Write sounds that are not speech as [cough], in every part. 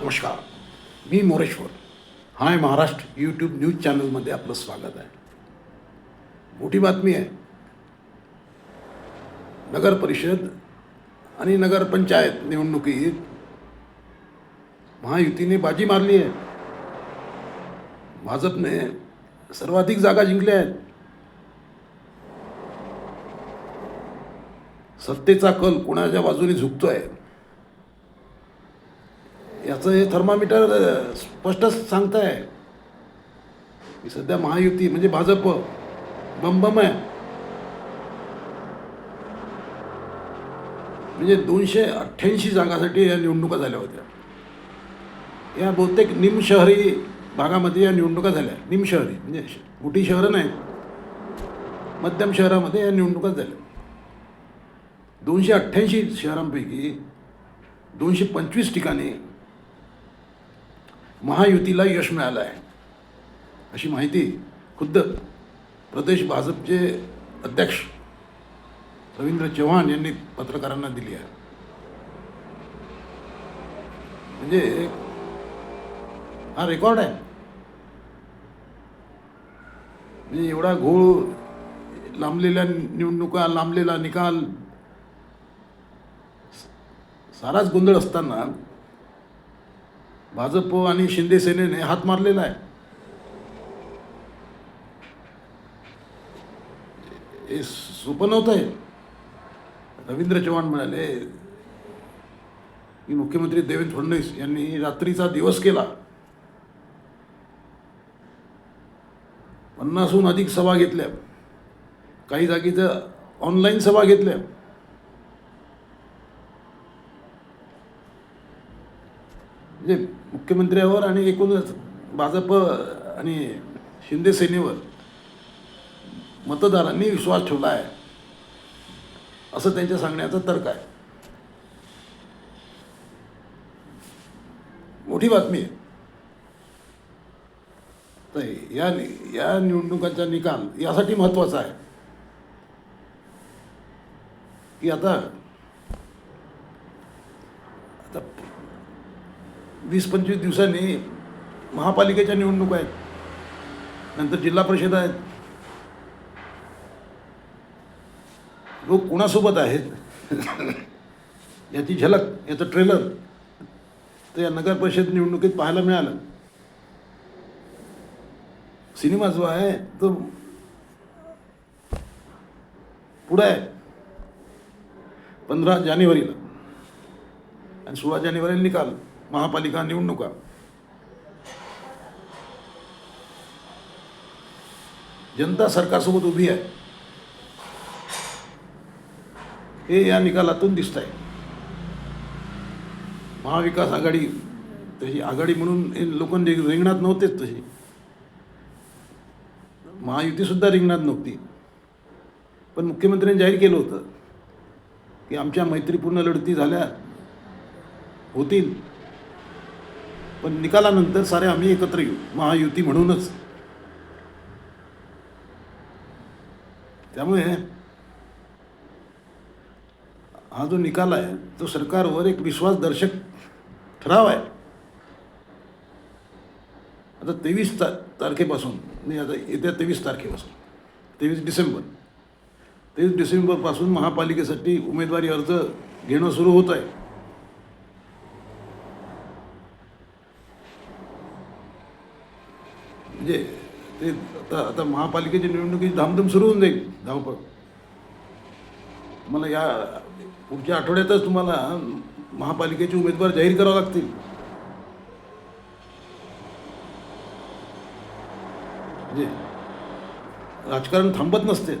नमस्कार. मी Moreshwar. Hi Maharashtra YouTube news चॅनलमध्ये आपलं स्वागत आहे. मोठी बातमी आहे. नगर परिषद आणि नगरपंचायत निवडणुकीत महायुतीने बाजी मारली आहे. भाजपने सर्वाधिक जागा जिंकल्या आहेत. सत्तेचा कल कोणाच्या बाजूने झुकतोय? याचं हे थर्मामीटर स्पष्ट स्पष्टच सांगताय. की सध्या महायुती म्हणजे भाजप बमबम आहे म्हणजे दोनशे अठ्ठ्याऐंशी जागासाठी या निवडणुका झाल्या होत्या. या बहुतेक निमशहरी भागामध्ये या निवडणुका झाल्या. निमशहरी म्हणजे मोठी शहरं नाहीत. मध्यम शहरामध्ये या निवडणुका झाल्या. दोनशे अठ्ठ्याऐंशी शहरांपैकी दोनशे पंचवीस ठिकाणी महायुतीला यश मिळालं आहे अशी माहिती खुद्द प्रदेश भाजपचे अध्यक्ष रवींद्र चव्हाण यांनी पत्रकारांना दिली आहे. म्हणजे हा रेकॉर्ड आहे. म्हणजे एवढा घोळ लांबलेल्या निवडणुका लांबलेला निकाल साराच गोंधळ असताना भाजप आणि शिंदे सेनेने हात मारलेला आहे. हे सोपं नव्हतं आहे रवींद्र चव्हाण म्हणाले की मुख्यमंत्री देवेंद्र फडणवीस यांनी रात्रीचा दिवस केला. पन्नासहून अधिक सभा घेतल्या. काही जागीचं ऑनलाईन सभा घेतल्या. म्हणजे मुख्यमंत्र्यावर आणि एकूणच भाजप आणि शिंदे सेनेवर मतदारांनी विश्वास ठेवला आहे असं त्यांच्या सांगण्याचा तर्क आहे. मोठी बातमी आहे. तर या या निवडणुकांचा निकाल यासाठी महत्त्वाचा आहे. की आता आता वीस पंचवीस दिवसांनी महापालिकेच्या निवडणुका आहेत. नंतर जिल्हा परिषद आहेत. लोक कोणासोबत आहेत? [laughs] याची झलक याचं ट्रेलर तर या नगर परिषद निवडणुकीत पाहायला मिळालं. सिनेमा जो आहे तो पुढं आहे. पंधरा जानेवारीला. आणि सोळा जानेवारीला निकाल. महापालिका निवडणुका. जनता सरकारसोबत उभी आहे. हे या निकालातून दिसत आहे महाविकास आघाडी तशी आघाडी म्हणून हे लोक रिंगणात नव्हतेच तशी. महायुतीसुद्धा रिंगणात नव्हती. पण मुख्यमंत्र्यांनी जाहीर केलं होतं की आमच्या मैत्रीपूर्ण लढती झाल्या होतील. पण निकालानंतर सारे आम्ही एकत्र येऊ. महायुती म्हणूनच. त्यामुळे हा जो निकाल आहे तो सरकारवर एक विश्वासदर्शक ठराव आहे. आता तेवीस ता तारखेपासून नाही आता येत्या तेवीस तारखेपासून तेवीस डिसेंबर. तेवीस डिसेंबरपासून महापालिकेसाठी उमेदवारी अर्ज घेणं सुरू होत आहे. म्हणजे ते आता आता महापालिकेची निवडणुकीची धामधूम सुरू होऊन जाईल धावपळ. तुम्हाला या पुढच्या आठवड्यातच तुम्हाला महापालिकेचे उमेदवार जाहीर करावे लागतील. म्हणजे राजकारण थांबत नसते.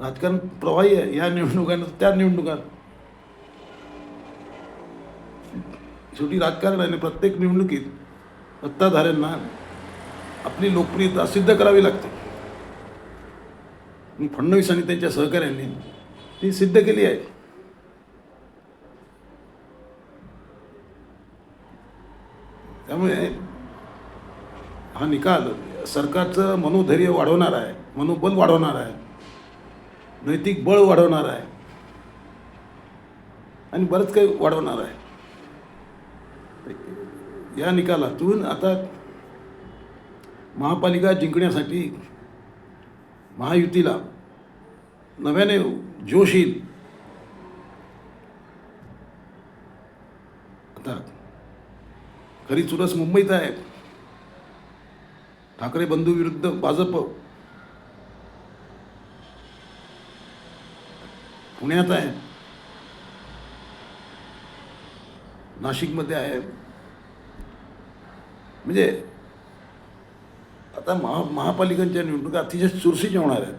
राजकारण प्रवाही आहे या निवडणुकांना त्या निवडणुकात शेवटी राजकारण आहे प्रत्येक निवडणुकीत सत्ताधाऱ्यांना आपली लोकप्रियता सिद्ध करावी लागते. आणि फडणवीस आणि त्यांच्या सहकाऱ्यांनी ती सिद्ध केली आहे. त्यामुळे हा निकाल सरकारचं मनोधैर्य वाढवणार आहे मनोबल वाढवणार आहे नैतिक बळ वाढवणार आहे आणि बरंच काही वाढवणार आहे. या निकालातून आता महापालिका जिंकण्यासाठी महायुतीला नव्याने जोश येईल. आता खरी चुरस मुंबईत आहे. ठाकरे बंधू विरुद्ध भाजप पुण्यात आहे. नाशिकमध्ये आहे. म्हणजे आता महा महापालिकांच्या निवडणुका अतिशय चुरशीच्या होणार आहेत.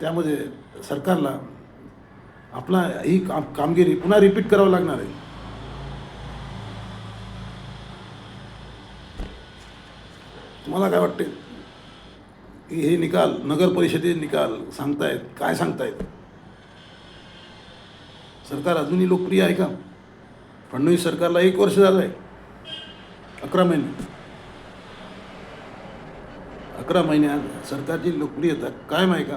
त्यामध्ये सरकारला आपला ही काम कामगिरी पुन्हा रिपीट करावं लागणार आहे. तुम्हाला काय वाटते? की हे निकाल नगर परिषदेचे निकाल सांगतायत काय सांगतायत? सरकार अजूनही लोकप्रिय आहे का? फडणवीस सरकारला एक वर्ष झालं आहे अकरा महिने. अकरा महिन्यात सरकारची लोकप्रियता कायम आहे का?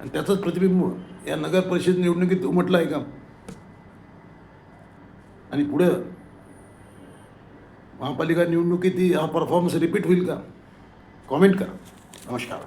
आणि त्याचंच प्रतिबिंब या नगर परिषद निवडणुकीत उमटलं आहे का? आणि पुढं महापालिका निवडणुकीत हा परफॉर्मन्स रिपीट होईल का? कॉमेंट करा. नमस्कार.